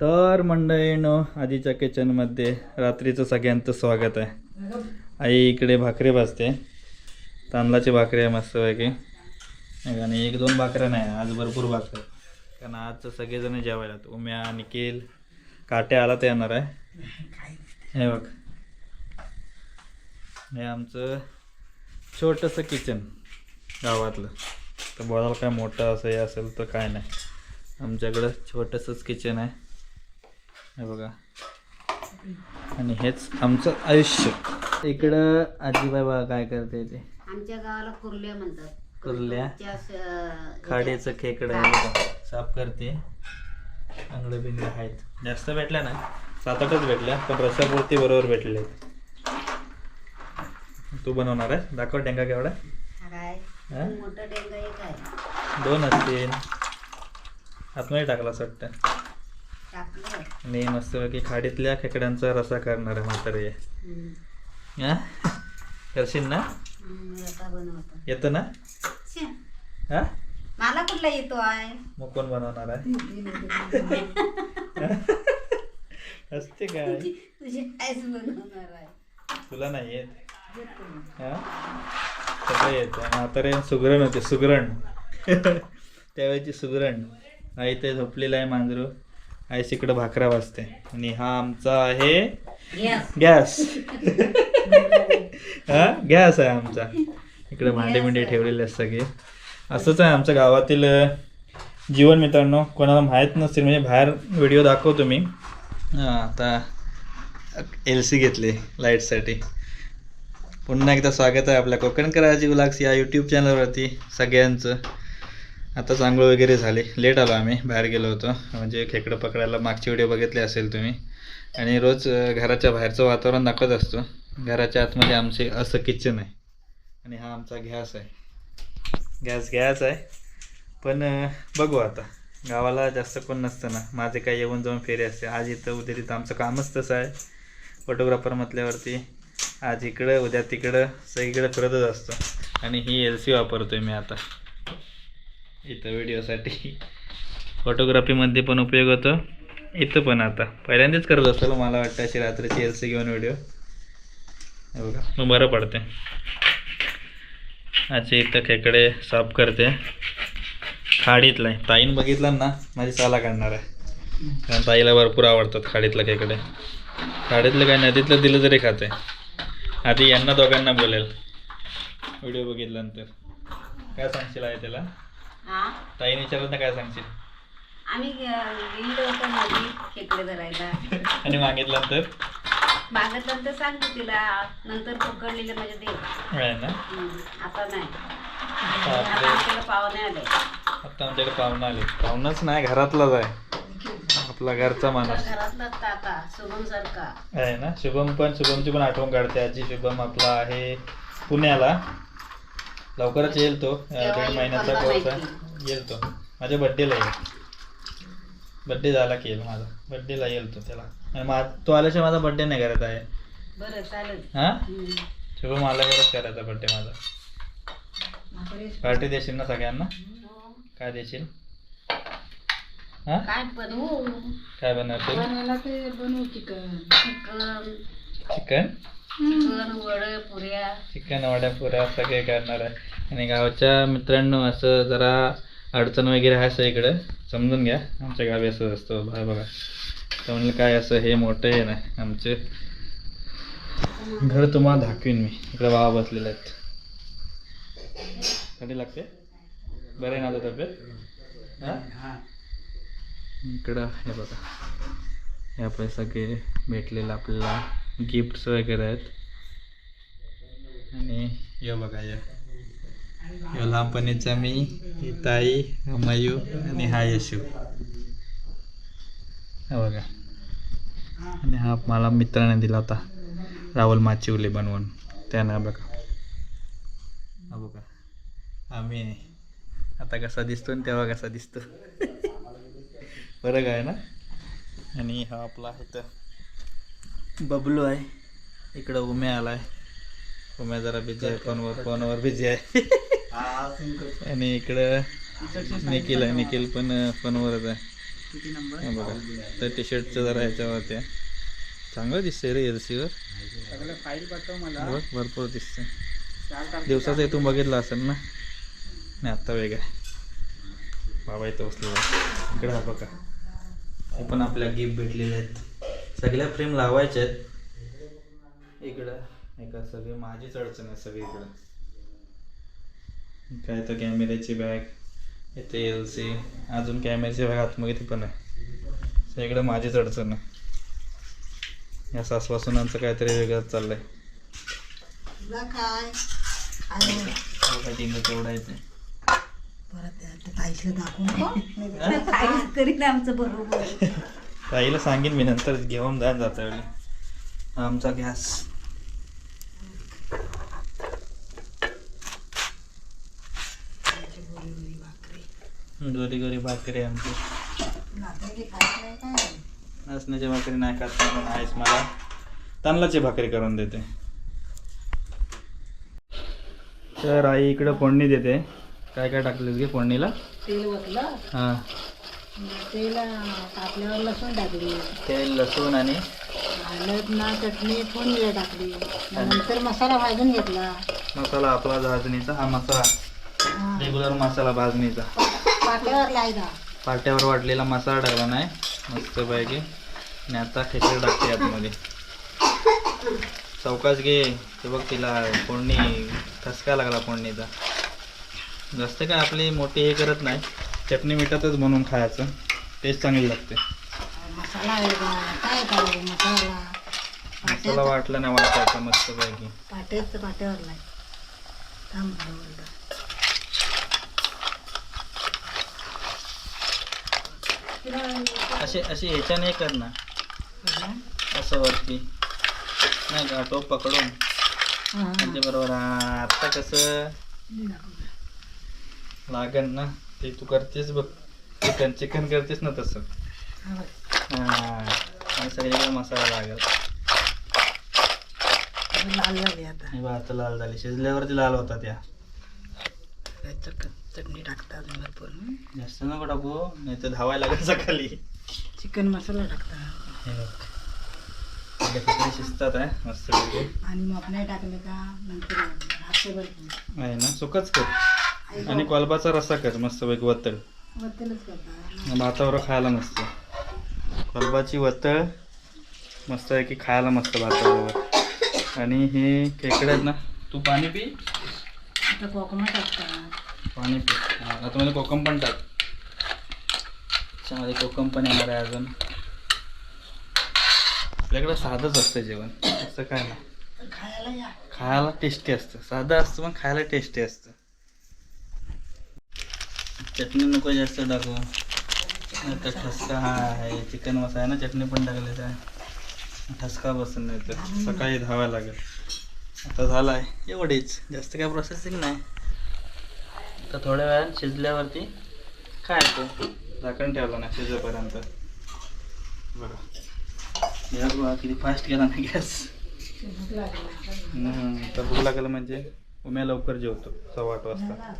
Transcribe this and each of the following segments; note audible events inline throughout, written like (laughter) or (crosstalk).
तर मंडळीनं आधीच्या किचनमध्ये रात्रीचं सगळ्यांचं स्वागत आहे. आई इकडे भाकरी भाजते. तांदळाची भाकरी आहे मस्तपैकी. आणि एक दोन भाकऱ्या नाही आज भरपूर भाकर कारण आज सगळेजण जेवायला उम्या निखिल काटे आला तर येणार आहे. हे बघ. हे आमचं छोटंसं किचन गावातलं. तर बोलायला काय मोठं असं हे असेल तर काय नाही. आमच्याकडं छोटंसंच किचन आहे. हे बघा. आणि हेच आमचं आयुष्य. इकडं आजीबाई बघा काय करते ते. आमच्या गावाला कुर्ल्या म्हणतात. कुर्ल्या. खाडीचं खेकडं आहे बघा. साफ करते. आंगडे बिंगडे आहेत. जास्त भेटल्या ना? सात आठच भेटल्या पण रसापुरती बरोबर भेटले तू बनवणार आहे दाखव डेंगा केवढा. दोन असतील. आतमध्ये टाकला असं वाटतं. टाकलं आणि मस्तपैकी खाडीतल्या खेकड्यांचा रसा करणार आहे म्हातारी. हा? करशील ना? येतं ना? हा? मला कुठला येतो आहे? मग कोण बनवणार आहे? (laughs) असते काय? तुझे कायच बनवणार आहे. तुला नाही येत? हा? सगळं येतं. म्हातारे सुगरण होते. सुगरण. (laughs) त्यावेळेची सुगरण. आई ते झोपलेलं आहे मांजरू. आई इकडं भाकरा वाजते. आणि हा आमचा आहे. गॅस. (laughs) हा? गॅस आहे आमचा. इकडे भांडे बिंडे ठेवलेले आहेत सगळे. असंच आहे आमच्या गावातील जीवन मित्रांनो. कोणाला माहीत नसतील म्हणजे बाहेर व्हिडिओ दाखवतो मी. हा, आता एल सी घेतली लाईटसाठी. पुन्हा एकदा स्वागत आहे आपल्या कोकणकर आजी गुलाक्स या यूट्यूब चॅनलवरती सगळ्यांचं. आता चांगलं वगैरे झाले. लेट आलो आम्ही बाहेर गेलो होतो. म्हणजे खेकडं पकडायला मागचे व्हिडिओ बघितले असेल तुम्ही. आणि रोज घराच्या बाहेरचं वातावरण दाखवत असतो. घराच्या आतमध्ये आमचे असं किचन आहे. आणि हा आमचा गॅस आहे. गॅस गॅस आहे. पण बघू आता. गावाला जास्त कोण नसतं ना. माझे काही येऊन जाऊन फेरे असते. आज इथं उद्या तिथं आमचं कामच तसं आहे. फोटोग्राफर म्हटल्यावरती आज इकडं उद्या तिकडं सगळीकडे फिरतच असतं. आणि ही एल सी वापरतो आहे मी आता. इथं व्हिडिओसाठी. फोटोग्राफीमध्ये पण उपयोग होतो. इथं पण आता. पहिल्यांदाच करत असतो मला वाटतं अशी रात्रीची एल सी घेऊन व्हिडिओ. बघा मग बरं पडते. अच्छा इथं खेकडे साफ करते. खाडीतला आहे. ताईन बघितला ना माझी साला काढणार आहे. कारण ताईला भरपूर आवडतात खाडीतला खेकडे. खाडीतलं काय नदीतलं दिलं तरी खाते. आधी यांना दोघांना बोलेल. व्हिडिओ बघितल्यानंतर. काय सांगशील आहे त्याला? हा? ताईने विचारलं ना काय सांगशील? आम्ही गेलो होतो नदीत खेकडे धरायला. (laughs) आणि मागितल्यानंतर? मागत तर सांगते तिला नंतर पकडलेले माझे देव. आहे ना? हम्म, आता नाही. आता आमच्याला पाहुणे आले. आता आमच्याकडे पाहुणा आले. पाहुणाच नाही घरातलाच आहे. आपला घरचा माणूस. घरातलाच ताता सारखा आहे ना? शुभम पण शुभमची पण आठवण काढते आजी. शुभम आपला आहे पुण्याला. लवकरच येईल तो. दीड महिन्याचा कोर्स आहे. येईल तो. माझ्या बड्डेला येईल. बड्डे झाला की येईल माझा. बड्डेला येईल तो त्याला. आणि तो आल्याशिवाय माझा बड्डे नाही करत आहे. हा. शुभम आल्यावरच करायचा बड्डे माझा. पार्टी देशील ना सगळ्यांना? काय देशील? हा? काय बनवू? काय बनवशील? बनवायला ते बनवू चिकन. चिकन? चिकन चिकन पुऱ्या. चिकन वड्या पुऱ्या सगळे करणार आहे. आणि गावच्या मित्रांनो असं जरा अडचण वगैरे आहे असं इकडं. समजून घ्या. आमच्या गावी असं असतं. बघा बघा. तर म्हणलं काय असं हे मोठं हे नाही. आमचे घर तुम्हाला दाखवीन मी. इकडे बाबा बसलेले आहेत. कधी लागते? बरं ना आता तब्येत? इकडं हे बघा. हे पैसा सगळे भेटलेलं आपल्याला. गिफ्ट्स वगैरे आहेत. आणि यो बघा यो. यो लहानपणीचा मी ही ताई मयू आणि हा यशू. हा बघा. आणि हा मला मित्राने दिला होता राहुल माचिवले बनवून. त्यानं बघा. हा बघा. आम्ही आता कसा दिसतो आणि तेव्हा कसा दिसतो. (laughs) बरं काय ना? आणि हा आपला इथं बबलू आहे. इकडं उम्या आलाय. उम्या जरा बिझी आहे फोनवर फोनवर बिझी आहे. आणि इकडं निखिल आहे. निखिल पण फोनवरच आहे. बघा. तर टी शर्टचं जरा ह्याच्यावरती आहे. चांगलं दिसतंय रे एलसीवर. बघ भरपूर दिसतंय. दिवसाचं इथून बघितलं असेल ना? नाही आत्ता वेगळं बाबा इथं बसलेला इकडे हा बघा. हे पण आपल्या गिफ्ट भेटलेले आहेत. सगळ्या फ्रेम लावायच्या आहेत इकडं एका सगळे माझीच अडचण आहे सगळीकडं. काय तर कॅमेऱ्याची बॅग इथे एल सी अजून कॅमेऱ्याची बॅग आतमध्ये ती पण आहे. सगळीकडे माझीच अडचण आहे. या सासवासुनांचं काहीतरी वेगळंच चाललंय. तेवढा येते परत त्या ताईला दाखवून. काहीच तरी नाही आमचं बरोबर. ताईला सांगेन मी नंतर घेऊन जायला जाता वेळी आमचा गॅस. गोरी गोरी भाकरी आमची. नाचण्याची भाकरी नाही खात पण आहेस मला. तांदळाची भाकरी करून देते. तर आई इकडं फोडणी देते. काय काय टाकलीस गे फोडणीला? हां. तेल लसूण टाकली. तेल लसूण आणि? हळद ना चटणी फोडणीला टाकली. नंतर मसाला भाजून घेतला. मसाला आपला भाजणीचा हा मसाला. रेग्युलर मसाला भाजणीचा. पाट्यावर वाटलेला मसाला टाकला नाही. मस्तपैकी. आणि आता खेकडे टाकते आतमध्ये. चौकाच घे. ते बघ तिला फोडणी ठसका लागला फोडणीचा. जास्त काय आपली मोठी हे करत नाही. चटणी मिठातच बनवून खायचं. टेस्ट चांगली लागते. मसाला वेगळा काय करायचं मसाला? मसाला वाटला नाही वाटायचा पाट्यावर लाय थांब बरोबर असे असे ह्याच्या नाही कर ना असं वरती. नाही का टोप पकडून. म्हणजे बरोबर आता कसं? लागन ना. ते तू करतेस बघ. चिकन चिकन करतेस ना तसं. हा. आणि सगळीकडे मसाला लागेल. लाल झाली आता. हे बघ आता लाल झाली. शिजल्यावरती लाल होता त्या. चट- चटणी टाकतात भरपूर हं. जास्त नको टाकू नाही तर धावायला लागेल सकाळी. चिकन मसाला टाकतात हे बघ. आपल्या शिजतात आहे मस्त पैकी. आणि मग नाही टाकलं का नंतर हातभर आहे ना? सुकच कर आणि कोलबाचा रस्सा कर मस्त पैकी वतळ. करतात भातावर खायला मस्त. कोलबाची वतळ मस्त आहे की खायला मस्त भाताबरोबर आणि हे खेकडे आहेत ना तू पाणी पी? आता कोकमा टाकतात. पाणी पी. आता मध्ये कोकम पण टाक. त्याच्यामध्ये कोकम पण येणार आहे अजून. आपल्याकडं साधंच असतं जेवण. असं काय नाही. खायला टेस्टी असतं. साधं असतं पण खायला टेस्टी असतं. चटणी नको जास्त टाकू. नाही तर ठसका हा आहे चिकन मसाला आहे ना चटणी पण टाकले आहे. ठसका बसून नाही तर सकाळी धावायला लागेल. आता झाला आहे एवढीच. जास्त काय प्रोसेसिंग नाही. तर थोड्या वेळात शिजल्यावरती खायचं झाकण ठेवलं ना शिजेपर्यंत. बघा गॅस बघा किती फास्ट गेला ना गॅस. तर भूक लागलं म्हणजे उम्या लवकर जेवतो सव्वा आठ वाजता.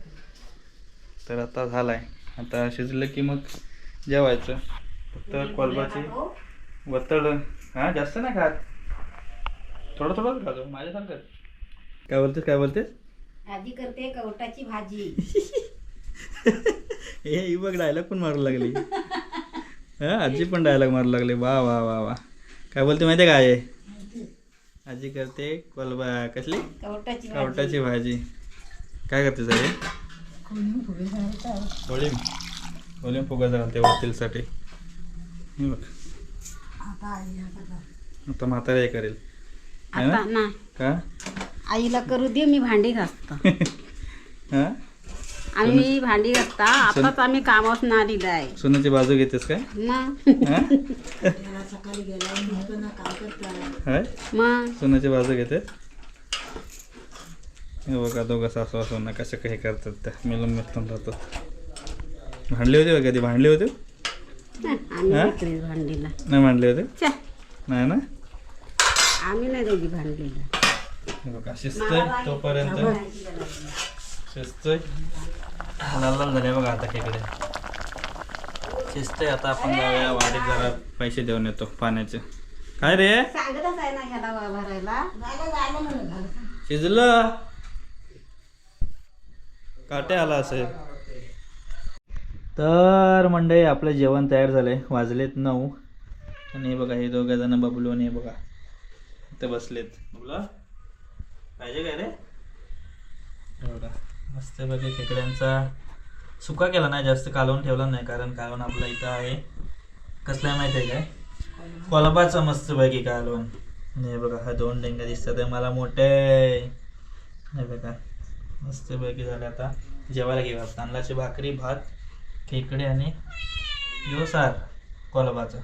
तर आता झालाय. आता शिजलं की मग जेवायचं. फक्त कोलबाची वतळ हा जास्त नाही खात. थोडं थोडं खातो माझ्यासारखं काय बोलतेस काय बोलतेस? आजी करते कवटाची भाजी. (laughs) हे बघ डायलॉग पण मारू लागली. हा आजी पण डायलॉग मारू लागली. वा वा वा वा. काय बोलते माहिती आहे काय आहे? आजी करते कोलबा कसली? कवटाची भाजी. कवटाची भाजी. काय करते सगळे कोणी फुगे फुगा घालते वकीलसाठी. हे बघ. आता म्हातारा हे करेल. है ना? आता ना का? आईला करू दे मी भांडी घासतो. (laughs) हा? आम्ही भांडी घासता. आताच आम्ही कामावर आलेलं आहे. सोन्याची बाजू घेतेस काय? मग? हा? (laughs) सकाळी ना काय हाय? मग? सोन्याची बाजू घेते हे बघा दोघं सासू वासून कशा काही करतात त्या. मिळून मिळून राहतात भांडले होते का कधी भांडले होते? हा? नाही भांडीला नाही भांडले होते? नाही ना? आम्ही नाही दोघी भांडीला हे बघा शिजतोय तोपर्यंत. शिजतोय लाल लाल झाले बघा आता खेकडे. शिजतंय आता आपण जाऊया वाडीत जरा पैसे देऊन येतो पाण्याचे. काय रे? सांगतच आहे ना ह्याला वा- भरायला. शिजलं? काटे आला असेल. तर मंडळी आपलं जेवण तयार झालंय. वाजलेत नऊ. आणि हे बघा हे दोघं जण बबलू आणि हे बघा इथे बसलेत. बबला पाहिजे काय रे? बघा मस्त बघा खेकड्यांचा सुका केला नाही जास्त कालवून ठेवला नाही कारण कालवण आपला इथं आहे. कसलं माहिती आहे काय? कोलपाचा मस्त पैकी कालवण आणि हे बघा हा दोन डेंगा दिसतात. मला मोठे हे बघा. मस्त पैकी झाले आता. जेवायला घेऊया. तांदळाची भाकरी भात खेकडे आणि यो सार कोलबाचा.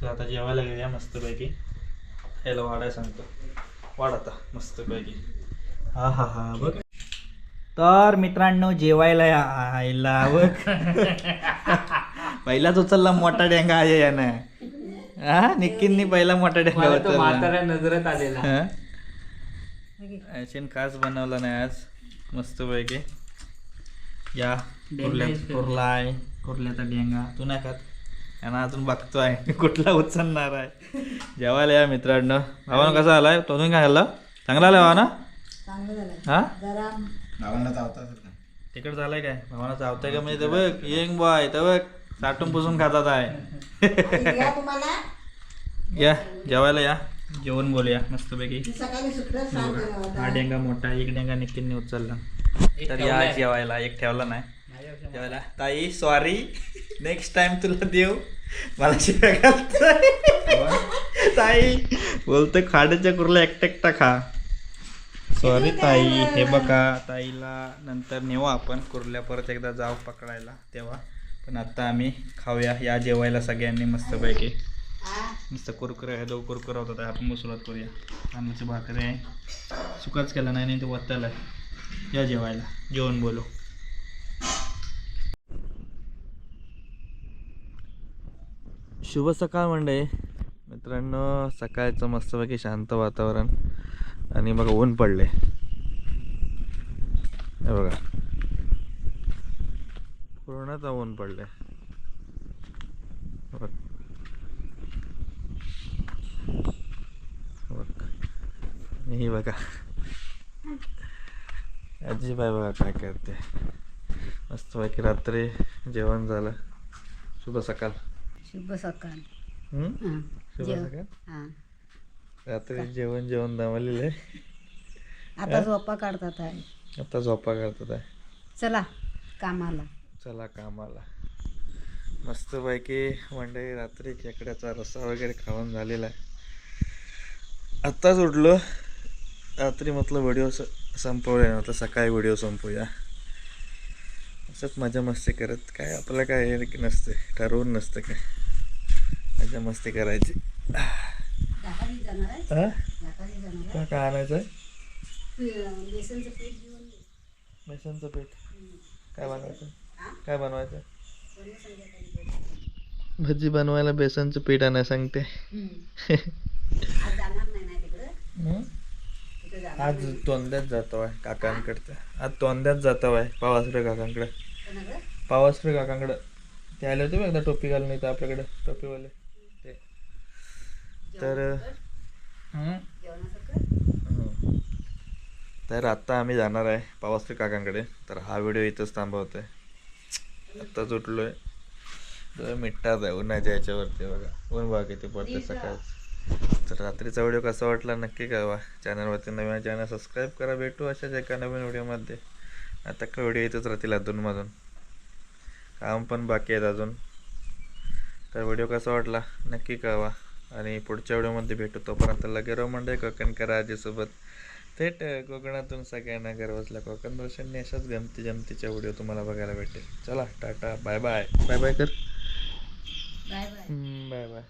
तर आता जेवायला घेऊया मस्तपैकी याला वाढाय सांगतो. वाढ आता मस्तपैकी हा हा हा बघ. तर मित्रांनो जेवायला या आईला बघ. (laughs) पहिलाच उचलला मोठा डेंगा आहे यानं. हा निक्कींनी पहिला मोठा डेंगा उचलला. नजरेत आलेला. खास बनवला नाही आज. मस्तपैकी. या कुर्ल्या कुर्लाय. कुर्ल्याचा डेंगा. तू नाही खात. यांना अजून बघतोय. (laughs) कुठला उचलणार आहे? जेवायला या मित्रांनो. भावानं कसा आलाय? तोंडून काय खाल्ला? चांगला आलाय भावाना? हा? तिकड झालंय काय? भावाना चावताय का म्हणजे ते बघ. येंग बॉय तर बघ. साठून पुसून खातात आहे. (laughs) या तुम्हाला. या जेवायला या. जेवण बोलूया मस्तपैकी. हा होता डेंगा मोठा एक डेंगा निक्कींनी उचलला तर या जेवायला एक ठेवला नाही. जेवायला. ताई सॉरी नेक्स्ट टाइम तुला देऊ. मला शिव्या ताई बोलतोय खाड्याच्या कुर्ला एकटा एकटा खा. सॉरी ताई हे बघा ताईला नंतर नेऊ आपण कुर्ल्या. परत एकदा जाऊ पकडायला तेव्हा. पण आता आम्ही खाऊया या जेवायला सगळ्यांनी मस्तपैकी. नुसतं कुरकुरे आहे दोन होता होतात आहे. आपण सुरुवात करूया. तांदळाची भाकरी आहे. सुकाच केला नाही नाही ते वत्ताला या जेवायला. जेवण बोलू. शुभ सकाळ मंडळी. मित्रांनो सकाळचं मस्तपैकी शांत वातावरण. आणि बघा ऊन पडले हे बघा. पूर्णच ऊन पडले ही बघा. आजीबाई बघा काय करते. मस्तपैकी रात्री जेवण झालं. शुभ सकाळ. शुभ सकाळ? हां. शुभ सकाळ? हां. रात्री जेवण जेवण दमलेलं. आहे आता झोपा काढतात आहे. आता झोपा करतात आहे. चला कामाला. चला कामाला. मस्तपैकी मंडळी रात्री खेकड्याचा रस्सा वगैरे खाऊन झालेला आहे. आत्ताच उठलो रात्री म्हटलं व्हिडिओ संपवूया नव्हतं सकाळी व्हिडिओ संपवूया असंच मजा मस्ती करत काय आपलं काय हे की नसते ठरवून नसतं काय. मजा मस्ती करायची. हा काय आणायचं आहे? बेसनचं पीठ काय बनवायचं? काय बनवायचं. भजी बनवायला बेसनचं पीठ आणायला सांगते. आज नाही तोंड्यात जातो आहे काकांकडचं. आज तोंड्यात जातो आहे पावासरे काकांकडे? पावासरे काकांकडे. ते आले होते एकदा टोपी घालून इथं आपल्याकडे टोपीवाले. ते. तर हं? तर आत्ता आम्ही जाणार आहे पावासरे काकांकडे. तर हा व्हिडिओ इथंच थांबवतो आहे आत्ताच उठलो आहे मिठ्ठाच आहे उन्हाच्या याच्यावरती बघा. ऊन बघा किती पडते सकाळच. तर रात्रीचा व्हिडिओ कसा वाटला नक्की कळवा. चॅनलवरती नवीन चॅनल सबस्क्राईब करा भेटू अशाच एका नवीन व्हिडिओमध्ये आता का व्हिडिओ येतच राहतील अधूनमधून. काम पण बाकी आहेत अजून. तर व्हिडिओ कसा वाटला नक्की कळवा. आणि पुढच्या व्हिडिओमध्ये भेटू. तोपर्यंत लगे राहू म्हणजे कोकण करा आजीसोबत. थेट कोकणातून सगळ्यांना घर बसल्या कोकण दर्शनने अशाच गमती जमतीच्या व्हिडिओ तुम्हाला बघायला भेटेल. चला टाटा बाय बाय बाय बाय कर बाय बाय बाय बाय